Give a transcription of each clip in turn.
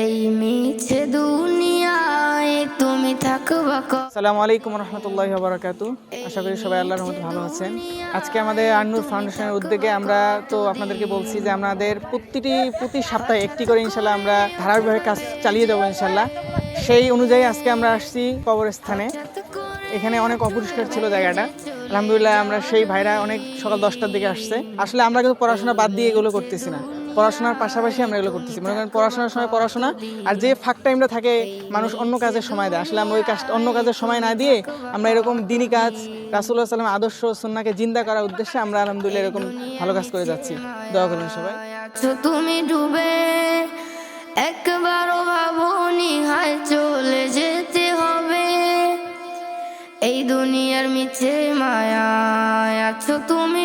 এই মিছে দুনিয়ায় তুমি থাকবা আসসালামু আলাইকুম রহমতুল্লাহ বারাকাতু আশা করি সবাই আল্লাহর রহমতে ভালো আছেন। আজকে আমাদের আন্নুর ফাউন্ডেশনের উদ্যোগে আমরা তো আপনাদেরকে বলছি যে আমাদের প্রতিটি, প্রতি সপ্তাহে একটি করে ইনশাল্লাহ আমরা ধারাবাহিকভাবে কাজ চালিয়ে দেবো ইনশাল্লাহ। সেই অনুযায়ী আজকে আমরা আসছি কবরস্থানে। এখানে অনেক অপরিষ্কার ছিল জায়গাটা। আলহামদুলিল্লাহ আমরা সেই ভাইরা অনেক সকাল দশটার দিকে আসছে। আসলে আমরা কিন্তু পড়াশোনা বাদ দিয়ে এগুলো করতেছি না। পড়াশোনার পাশাপাশি আমরা এগুলো করতেছি। মনে করেন পড়াশোনার সময় পড়াশোনা, আর যে ফাঁক টাইমটা থাকে, মানুষ অন্য কাজের সময় দেয়। আসলে আমরা ওই কাজটা, অন্য কাজের সময় না দিয়ে আমরা এরকম দিনই কাজ রাসুল্লাহ সাল্লাম আদর্শ সন্নাকে জিন্দা করার উদ্দেশ্যে আমরা আলহামদুলিল্লাহ এরকম ভালো কাজ করে যাচ্ছি। দোয়া করুন সবাই। তুমি ডুবে একবারও ভাবনি, হায় চলে যেতে হবে। এই দুনিয়ার মিছে মায়া আছো তুমি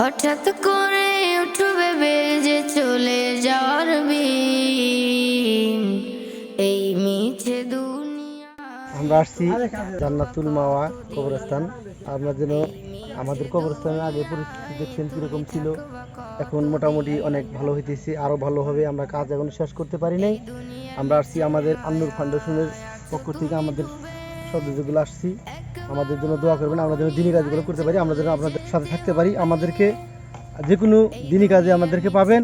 হঠাৎ করে উঠবে বেজে চলে যাওয়ার বিন এই মিছে আমরা আসছি জান্নাতুল মাওয়া কবরস্থান। আমরা যেন আমাদের কবরস্থানের আগে পরিস্থিতি দেখছেন কীরকম ছিল, এখন মোটামুটি অনেক ভালো হইতেছে আরও ভালো হবে, আমরা কাজ এখন শেষ করতে পারি নাই। আমরা আসছি আমাদের আন্নুর ফাউন্ডেশনের পক্ষ থেকে আমাদের সদস্যগুলো আসছি। আমাদের জন্য দোয়া করবেন, আমরা যেন দিনী কাজগুলো করতে পারি, আমরা যেন আপনাদের সাথে থাকতে পারি। আমাদেরকে যে কোনো দিনী কাজে আমাদেরকে পাবেন।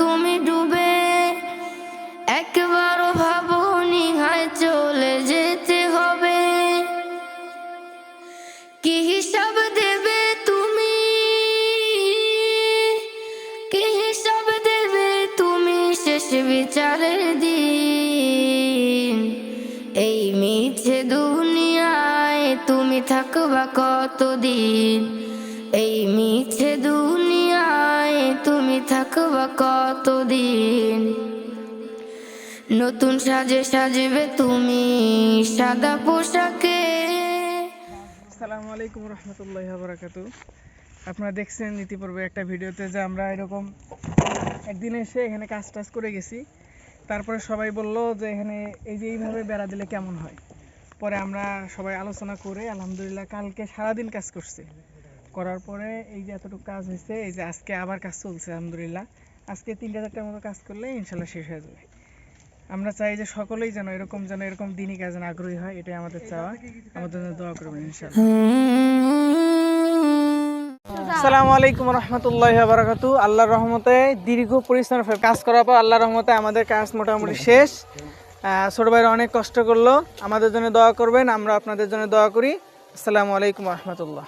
তুমি ডুবে, একবারও চলে যেতে হবে। কি হিসাব দেবে তুমি? কি হিসাব দেবে তুমি? শেষ বিচারের থাকবা কতদিন? এই মিছে দুনিয়ায় তুমি থাকবা কতদিন? নতুন সাজে সাজবে তুমি সাদা পোশাকে। আসসালামু আলাইকুম রহমতুল্লাহ বারাকাতু। আপনারা দেখছেন ইতিপূর্বে একটা ভিডিওতে যে আমরা এরকম একদিন এসে এখানে কাজ টাজ করে গেছি। তারপরে সবাই বলল যে এখানে এই যে এইভাবে বেড়া দিলে কেমন হয়? পরে আমরা সবাই আলোচনা করে, আলহামদুলিল্লাহ কালকে সারাদিন কাজ করছি। করার পরে এই যে এতটুকু কাজ হয়েছে, এই যে আজকে আবার কাজ চলছে, আলহামদুলিল্লাহ। আজকে তিনটা চারটার মতো কাজ করলে ইনশাল্লাহ শেষ হয়ে যাবে। আমরা চাই যে সকলেই যেন এরকম যেন এরকম দিনই কাজে আগ্রহী হয়, এটাই আমাদের চাওয়া। আমাদের জন্য দোয়া করবেন ইনশাল্লাহ। আসসালামু আলাইকুম রহমতুল্লাহ বারাকাতু। আল্লাহর রহমতে দীর্ঘ পরিশ্রম কাজ করার পর আল্লাহর রহমতে আমাদের কাজ মোটামুটি শেষ। ছোট ভাইরা অনেক কষ্ট করল। আমাদের জন্য দোয়া করবেন, আমরা আপনাদের জন্য দোয়া করি। আসসালামু আলাইকুম রহমতুল্লাহ।